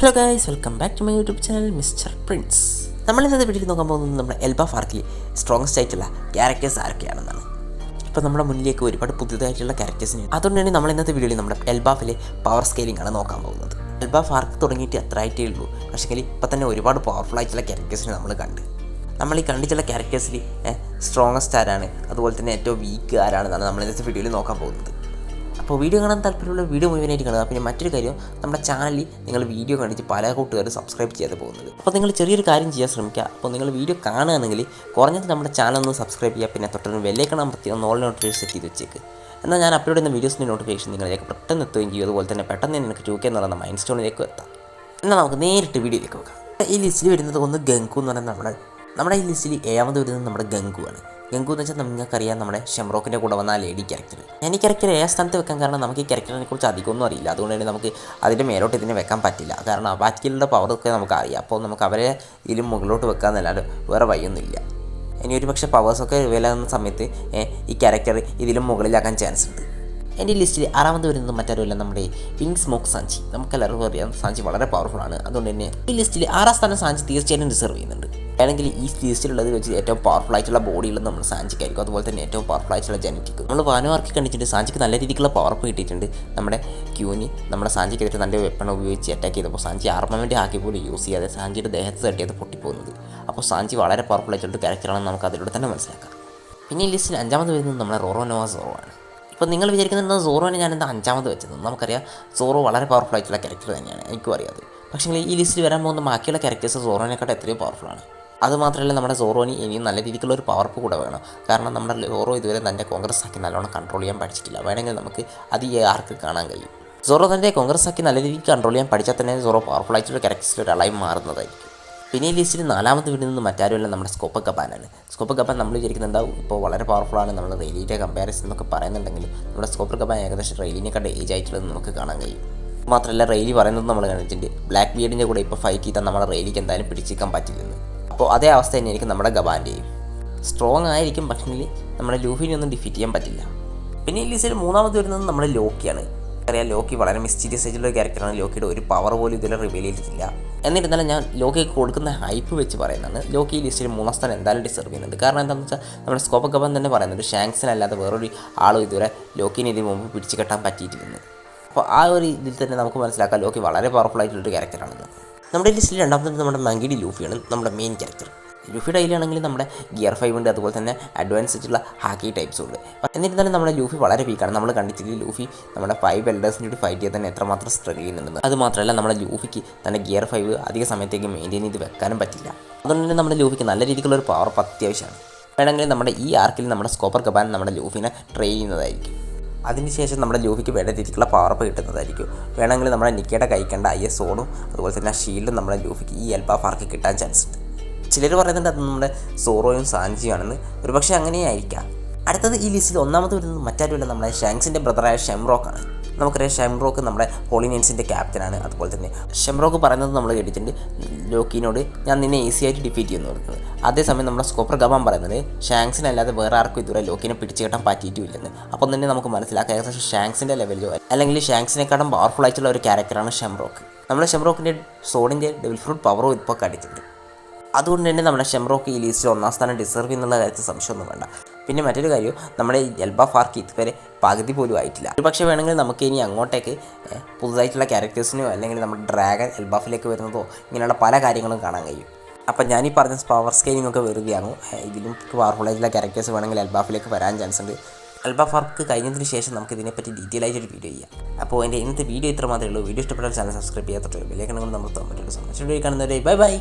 Hello guys welcome back to my YouTube channel mister Prince നമ്മൾ ഇന്നത്തെ വീട്ടിൽ നോക്കാൻ പോകുന്നത് നമ്മുടെ എൽബ ഫാർക്കിലെ സ്ട്രോങ്സ്റ്റ് ആയിട്ടുള്ള ക്യാരക്ടേഴ്സ് ആരൊക്കെയാണെന്നാണ്. ഇപ്പോൾ നമ്മുടെ മുന്നിലേക്ക് ഒരുപാട് പുതിയതായിട്ടുള്ള ക്യാരക്ടേഴ്സിന് അതുകൊണ്ട് തന്നെ നമ്മൾ ഇന്നത്തെ വീഡിയോയിൽ നമ്മുടെ എൽബാഫിലെ പവർ സ്കെയിലിംഗ് ആണ് നോക്കാൻ പോകുന്നത്. എൽബ ഫാർക്ക് തുടങ്ങിയിട്ട് അത്ര ആയിട്ടേ ഉള്ളൂ. പക്ഷേ ഇപ്പോൾ തന്നെ ഒരുപാട് പവർഫുൾ ആയിട്ടുള്ള ക്യാരക്ടേഴ്സിനെ നമ്മൾ കണ്ട്. നമ്മൾ ഈ കണ്ടിട്ടുള്ള ക്യാരക്ടേഴ്സിൽ സ്ട്രോങ്സ്റ്റ് ആരാണ്? അതുപോലെ തന്നെ ഏറ്റവും വീക്ക് ആരാണെന്നാണ് നമ്മൾ ഇന്നത്തെ വീഡിയോയിൽ നോക്കാൻ പോകുന്നത്. അപ്പോൾ വീഡിയോ കാണാൻ താല്പര്യമുള്ള വീഡിയോ മുഴുവനായിട്ട് കാണുക. പിന്നെ മറ്റൊരു കാര്യം നമ്മുടെ ചാനലിൽ നിങ്ങൾ വീഡിയോ കണ്ടിട്ട് പല കൂട്ടുകാരും സബ്സ്ക്രൈബ് ചെയ്യാതെ പോകുന്നത്. അപ്പോൾ നിങ്ങൾ ചെറിയൊരു കാര്യം ചെയ്യാൻ ശ്രമിക്കുക. അപ്പോൾ നിങ്ങൾ വീഡിയോ കാണുകയാണെങ്കിൽ കുറഞ്ഞത് നമ്മുടെ ചാനൽ ഒന്ന് സബ്സ്ക്രൈബ് ചെയ്യുക. പിന്നെ തൊട്ടൊരു വെല്ലേക്കണം പ്രത്യേകം ഒന്ന് ഓൾ നോട്ടിഫിക്കേഷൻ സെറ്റ് ചെയ്ത് വെച്ചേക്ക്. എന്നാൽ ഞാൻ അപ്ലോഡ് ചെയ്യുന്ന വീഡിയോസിന്റെ നോട്ടിഫിക്കേഷൻ നിങ്ങളിലേക്ക് പെട്ടെന്ന് എത്തുകയും ചെയ്യും. അതുപോലെ തന്നെ പെട്ടെന്ന് എനിക്ക് ടു കെ എന്ന് മൈൻഡ് സ്റ്റോണിലേക്ക് എത്താം. എന്നാൽ നമുക്ക് നേരിട്ട് വീഡിയോയിലേക്ക് നോക്കാം ഈ ലിസ്റ്റിൽ വരുന്നത് ഒന്ന് ഗംഗു എന്ന് പറയുന്നത് നമ്മുടെ നമ്മുടെ ഈ ലിസ്റ്റിൽ ഏഴാമത് വരുന്നത് നമ്മുടെ ഗംഗു ആണ്. ഗംഗു എന്ന് വെച്ചാൽ നിങ്ങൾക്കറിയാം നമ്മുടെ ഷെംറോക്കിന്റെ കൂടെ വന്ന ലേഡി ക്യാരക്ടർ ഞാൻ ഈ ക്യാരക്ടർ ഏഴാം സ്ഥാനത്ത് വെക്കാൻ കാരണം നമുക്ക് ഈ ക്യാരക്ടറിനെ കുറിച്ച് അധികമൊന്നും അറിയില്ല. അതുകൊണ്ട് തന്നെ നമുക്ക് അതിന്റെ മേലോട്ട് ഇതിനെ വെക്കാൻ പറ്റില്ല. കാരണം അബാറ്റികളുടെ പവറൊക്കെ നമുക്ക് അറിയാം അപ്പോൾ നമുക്ക് അവരെ ഇതിലും മുകളിലോട്ട് വെക്കാമെന്നല്ലാതെ വേറെ വഴിയൊന്നുമില്ല. ഇനി ഒരു പക്ഷേ പവേഴ്സൊക്കെ വില സമയത്ത് ഈ ക്യാരക്ടർ ഇതിലും മുകളിലാക്കാൻ ചാൻസ് ഉണ്ട്. എന്റെ ലിസ്റ്റിൽ ആറാമത് വരുന്നത് മറ്റാരുമല്ല നമ്മുടെ പിങ്ക് സ്മോക്ക് സാഞ്ചി. നമുക്കെല്ലാവർക്കും അറിയാം സാഞ്ചി വളരെ പവർഫുൾ ആണ്. അതുകൊണ്ട് തന്നെ ഈ ലിസ്റ്റിൽ ആറാം സ്ഥാനം സാഞ്ചി തീർച്ചയായിട്ടും റിസർവ് ചെയ്യുന്നുണ്ട്. വേണമെങ്കിൽ ഈ ലിസ്റ്റിലുള്ളത് വെച്ച് ഏറ്റവും പവർഫുൾ ആയിട്ടുള്ള ബോഡിയുള്ള നമ്മൾ സാഞ്ചിക്കായിരിക്കും. അതുപോലെ തന്നെ ഏറ്റവും പവർഫുൾ ആയിട്ടുള്ള ജനിക്കും നമ്മൾ വാനുമാർക്ക് കണ്ടിട്ടുണ്ട് സാഞ്ചിക്ക് നല്ല രീതിക്കുള്ള പവർപ്പ് കിട്ടിയിട്ടുണ്ട്. നമ്മുടെ ക്യൂനി നമ്മുടെ സാഞ്ചിക്കെതിരെ നല്ല വെപ്പൺ ഉപയോഗിച്ച് അറ്റാക്ക് ചെയ്തപ്പോൾ സാഞ്ചി ആർമമെന്റ് ആക്കി പോലും യൂസ് ചെയ്യാതെ സാഞ്ചിയുടെ ദേഹത്ത് തട്ടിയത് പൊട്ടിപ്പോകുന്നത്. അപ്പോൾ സാഞ്ചി വളരെ പവർഫുൾ ആയിട്ടുള്ള ക്യാരക്ടറാണെന്ന് നമുക്ക് അതിലൂടെ തന്നെ മനസ്സിലാക്കാം. പിന്നെ ഈ ലിസ്റ്റിൽ അഞ്ചാമത് വരുന്നത് നമ്മുടെ റോറോ നവാസ് സോറോ ആണ്. ഇപ്പോൾ നിങ്ങൾ വിചാരിക്കുന്നത് സോറോനെ ഞാൻ എന്താ അഞ്ചാമത് വെച്ചത്? നമുക്കറിയാം സോറോ വളരെ പവർഫുൾ ആയിട്ടുള്ള ക്യാരക്ടർ തന്നെയാണ്. എനിക്കും അറിയാതെ പക്ഷേ ഈ ലിസ്റ്റിൽ വരാൻ പോകുന്ന ബാക്കിയുള്ള ക്യാരക്ടേഴ്സ് സോറോനെക്കാട്ട് എത്രയോ പവർഫുള്ളാണ് അതുമാത്രമല്ല നമ്മുടെ സോറോനി ഇനിയും നല്ല രീതിക്കുള്ള ഒരു പവർപ്പ് കൂടെ വേണം. കാരണം നമ്മുടെ സോറോ ഇതുവരെ തന്റെ കോൺഗ്രസ് ആക്കി നല്ലോണം കൺട്രോൾ ചെയ്യാൻ പഠിച്ചിട്ടില്ല. വേണമെങ്കിൽ നമുക്ക് അത് ഈ ആർക്ക് കാണാൻ കഴിയും. സോറോ തന്റെ കോൺഗ്രസ് ആക്കി നല്ല രീതിക്ക് കൺട്രോൾ ചെയ്യാൻ പഠിച്ചാൽ തന്നെ സോറോ പവർഫുൾ ആയിട്ടുള്ള ക്യാരക്ടേഴ്സിൽ ഒരാളായി മാറുന്നതായിരിക്കും. പിന്നെ ഈ ലിസ്റ്റിൽ നാലാമത് വീടുന്നത് മറ്റാരുമല്ല നമ്മുടെ സ്കോപ്പ കപ്പാനാണ് സ്കോപ്പ കപ്പാൻ നമ്മൾ വിചാരിക്കുന്നത് എന്താ ഇപ്പോൾ വളരെ പവർഫുള്ളാണ് നമ്മൾ റെയിലിന്റെ കമ്പാരിസൺ എന്നൊക്കെ പറയുന്നുണ്ടെങ്കിലും നമ്മുടെ സ്കോപ്പർ കപ്പാൻ ഏകദേശം റെയിലിനെക്കാട്ട് ഏജ് ആയിട്ടുള്ളത് നമുക്ക് കാണാൻ കഴിയും. മാത്രമല്ല റെയിലി പറയുന്നത് നമ്മൾ കണ്ടിട്ടുണ്ട് ബ്ലാക്ക് ബീഡിന്റെ കൂടെ ഇപ്പോൾ ഫൈറ്റ് ചെയ്താൽ നമ്മുടെ റെയിലിക്ക് എന്തായാലും പിടിച്ചിരിക്കാൻ പറ്റില്ലെന്ന്. അപ്പോൾ അതേ അവസ്ഥ തന്നെയായിരിക്കും നമ്മുടെ ഗബാന്റെയും സ്ട്രോങ് ആയിരിക്കും പക്ഷേ നമ്മുടെ ലൂഫിനെ ഒന്നും ഡിഫീറ്റ് ചെയ്യാൻ പറ്റില്ല. പിന്നെ ഈ ലിസ്റ്റിൽ മൂന്നാമത് വരുന്നത് നമ്മുടെ ലോക്കിയാണ് അറിയാം ലോക്കി വളരെ മിസ്റ്റീരിയസ് ആയിട്ടുള്ള ഒരു ക്യാരക്ടറാണ് ലോക്കിയുടെ ഒരു പവർ പോലും ഇതിൽ റിവീൽ ചെയ്തിട്ടില്ല. എന്നിരുന്നാലും ഞാൻ ലോക്കിക്ക് കൊടുക്കുന്ന ഹൈപ്പ് വെച്ച് പറയുന്നതാണ് ലോക്കി ലിസ്റ്റിൽ മൂന്നാം സ്ഥാനം എന്തായാലും ഡിസർവ് ചെയ്യുന്നത് കാരണം എന്താണെന്ന് വെച്ചാൽ നമ്മുടെ സ്കോപ്പ് ഗബൻ തന്നെ പറയുന്നുണ്ട്. ഷാങ്സിനല്ലാതെ വേറൊരു ആളും ഇതുവരെ ലോക്കിനെ ഇതിന് മുമ്പ് പിടിച്ചു കെട്ടാൻ പറ്റിയിട്ടില്ലെന്ന്. അപ്പോൾ ആ ഒരു ഇതിൽ തന്നെ നമുക്ക് മനസ്സിലാക്കാം ലോക്കി വളരെ പവർഫുൾ ആയിട്ടുള്ളൊരു ക്യാരക്ടറാണെന്ന് നമ്മുടെ ലിസ്റ്റിൽ രണ്ടാമത്തെ നമ്മുടെ മങ്കിഡി ലൂഫിയാണ് നമ്മുടെ മെയിൻ ക്യാരക്ടർ ലൂഫിയുടെ കയ്യിലാണെങ്കിൽ നമ്മുടെ ഗിയർ ഫൈവ് ഉണ്ട് അതുപോലെ തന്നെ അഡ്വാൻസ് ആയിട്ടുള്ള ഹാക്കി ടൈപ്സും ഉണ്ട്. എന്നിരുന്നാലും നമ്മുടെ ലൂഫി വളരെ വീക്കാണ് നമ്മൾ കണ്ടിട്ടില്ല ലൂഫി നമ്മുടെ ഫൈവ് എൽഡേഴ്സിന്റെ കൂടി ഫൈറ്റ് ചെയ്യാൻ തന്നെ എത്രമാത്രം സ്ട്രഗിൾ ചെയ്യുന്നുണ്ട് അത് മാത്രമല്ല നമ്മുടെ ലൂഫിക്ക് തന്നെ ഗിയർ ഫൈവ് അധിക സമയത്തേക്ക് മെയിന്റെയിൻ ചെയ്ത് വെക്കാനും പറ്റില്ല. അതുകൊണ്ട് തന്നെ നമ്മുടെ ലൂഫിക്ക് നല്ല രീതിക്കുള്ള ഒരു പവർ അത്യാവശ്യമാണ്. വേണമെങ്കിൽ നമ്മുടെ ഈ ആർക്കിൽ നമ്മുടെ സ്കോപ്പർ കബാൻ നമ്മുടെ ലൂഫിനെ ട്രെയിൻ ചെയ്യുന്നതായിരിക്കും. അതിനുശേഷം നമ്മുടെ ലൂഫിക്ക് വേണ്ട രീതിക്കുള്ള പവറപ്പ് കിട്ടുന്നതായിരിക്കും. വേണമെങ്കിൽ നമ്മുടെ നിക്കയുടെ കൈക്കേണ്ട ഐ എസ് ഓണും അതുപോലെ തന്നെ ഷീൽഡും നമ്മുടെ ലൂഫിക്ക് ഈ എൽബ ഫാർക്ക് കിട്ടാൻ ചാൻസ് ഉണ്ട്. ചിലർ പറയുന്നുണ്ട് അത് നമ്മുടെ സോറോയും സാഞ്ചിയാണെന്ന് ഒരുപക്ഷെ അങ്ങനെയായിരിക്കാം. അടുത്തത് ഈ ലിസ്റ്റിൽ ഒന്നാമത് വരുന്നത് മറ്റാരുമല്ല നമ്മുടെ ഷാങ്സിന്റെ ബ്രദറായ ഷെംറോക്കാണ് നമുക്കറിയാം ഷെംറോക്ക് നമ്മുടെ ഹോളിനിയൻസിന്റെ ക്യാപ്റ്റനാണ്. അതുപോലെ തന്നെ ഷെംറോക്ക് പറയുന്നത് നമ്മൾ കേട്ടിട്ടുണ്ട് ലോക്കിനോട് ഞാൻ നിന്നെ ഈസി ആയിട്ട് ഡിഫീറ്റ് ചെയ്യുന്നു കൊടുക്കുന്നത് അതേസമയം നമ്മുടെ സ്കോപ്പർ ഗബാൻ പറയുന്നത് ഷാങ്സിനല്ലാതെ വേറെ ആർക്കും ഇതുവരെ ലോക്കിനെ പിടിച്ചു കെട്ടാൻ പറ്റിയിട്ടുമില്ലെന്ന്. അപ്പം തന്നെ നമുക്ക് മനസ്സിലാക്കാം ഏകദേശം ഷാങ്സിന്റെ ലെവലിലോ അല്ലെങ്കിൽ ഷാങ്സിനെക്കാളും പവർഫുൾ ആയിട്ടുള്ള ഒരു ക്യാരക്ടറാണ് ഷെംറോക്ക്. നമ്മുടെ ഷെംറോക്കിന്റെ സോഡിന്റെ ഡബിൾ ഫ്രൂട്ട് പവറും ഇപ്പോൾ കടിച്ചിട്ടുണ്ട്. അതുകൊണ്ട് തന്നെ നമ്മുടെ ഷെംറോക്ക് ഈ ലിസ്റ്റിൽ ഒന്നാം സ്ഥാനം ഡിസർവ് എന്നുള്ള കാര്യത്തിൽ സംശയമൊന്നും വേണ്ട. പിന്നെ മറ്റൊരു കാര്യം നമ്മുടെ എൽബ ഫാർക്ക് ഇതുവരെ പകുതി പോലും ആയിട്ടില്ല. ഒരു പക്ഷേ വേണമെങ്കിൽ നമുക്ക് ഇനി അങ്ങോട്ടേക്ക് പുതുതായിട്ടുള്ള ക്യാരക്ടേഴ്സിനോ അല്ലെങ്കിൽ നമ്മുടെ ഡ്രാഗൺ എൽബാഫിലേക്ക് വരുന്നതോ ഇങ്ങനെയുള്ള പല കാര്യങ്ങളും കാണാൻ കഴിയും. അപ്പം ഞാൻ ഈ പറഞ്ഞ പവർ സ്കെയിലിംഗ് ഒക്കെ വെറുതെയാകും ഏഹ്, ഇതിലും പവർഫുള്ളായിട്ടുള്ള ക്യാരക്ടേഴ്സ് വേണമെങ്കിൽ എൽബാഫിലേക്ക് വരാൻ ചാൻസ് ഉണ്ട്. അൽബ ഫാർക്ക് കഴിഞ്ഞതിന് ശേഷം നമുക്ക് ഇതിനെപ്പറ്റി ഡീറ്റെയിൽ ആയിട്ട് ഒരു വീഡിയോ ചെയ്യാം. അപ്പോൾ എന്റെ ഇന്നത്തെ വീഡിയോ ഇത്ര മാത്രമേ ഉള്ളൂ. വീഡിയോ ഇഷ്ടപ്പെട്ടാൽ ചാനൽ സബ്സ്ക്രൈബ് ചെയ്യാത്ത ബെല്ലേക്കണം നമ്മൾ തമ്മിലുള്ള സംബന്ധിച്ചിട്ട് കാണുന്നവരെ ബൈ ബൈ